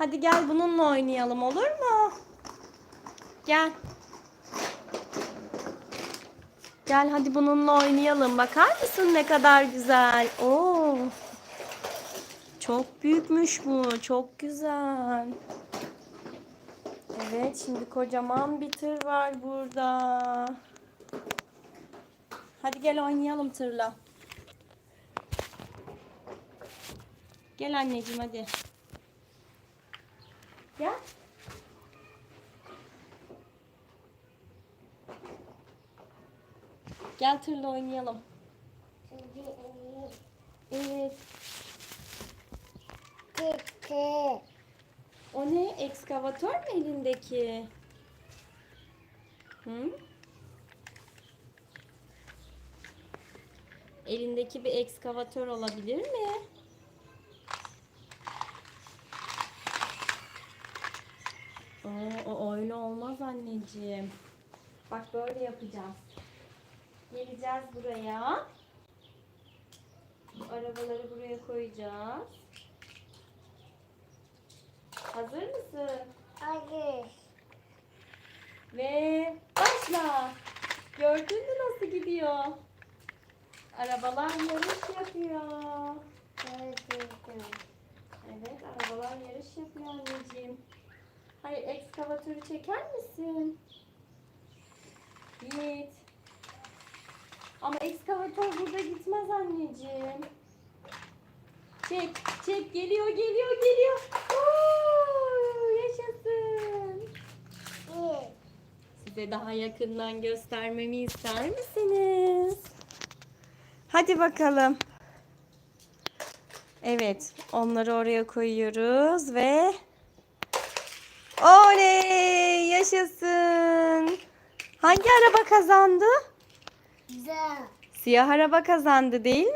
Hadi gel bununla oynayalım olur mu? Gel. Gel hadi bununla oynayalım. Bakar mısın ne kadar güzel. Oo. Çok büyükmüş bu. Çok güzel. Evet şimdi kocaman bir tır var burada. Hadi gel oynayalım tırla. Gel anneciğim hadi. Gel. Gel tırla oynayalım. Evet. Tete. O ne? Ekskavatör mü elindeki? Hı? Elindeki bir ekskavatör olabilir mi? Aa, o öyle olmaz anneciğim. Bak böyle yapacağız. Geleceğiz buraya. Bu arabaları buraya koyacağız. Hazır mısın? Hayır. Ve başla. Gördün mü nasıl gidiyor? Arabalar yarış yapıyor. Gördüm. Evet, arabalar yarış yapıyor anneciğim. Hayır, ekskavatörü çeker misin? Git. Ama ekskavatör burada gitmez anneciğim. Çek, çek. Geliyor, geliyor, geliyor. Oo, yaşasın. Size daha yakından göstermemi ister misiniz? Hadi bakalım. Evet, onları oraya koyuyoruz ve Oley! Yaşasın. Hangi araba kazandı? Güzel. Siyah araba kazandı değil mi?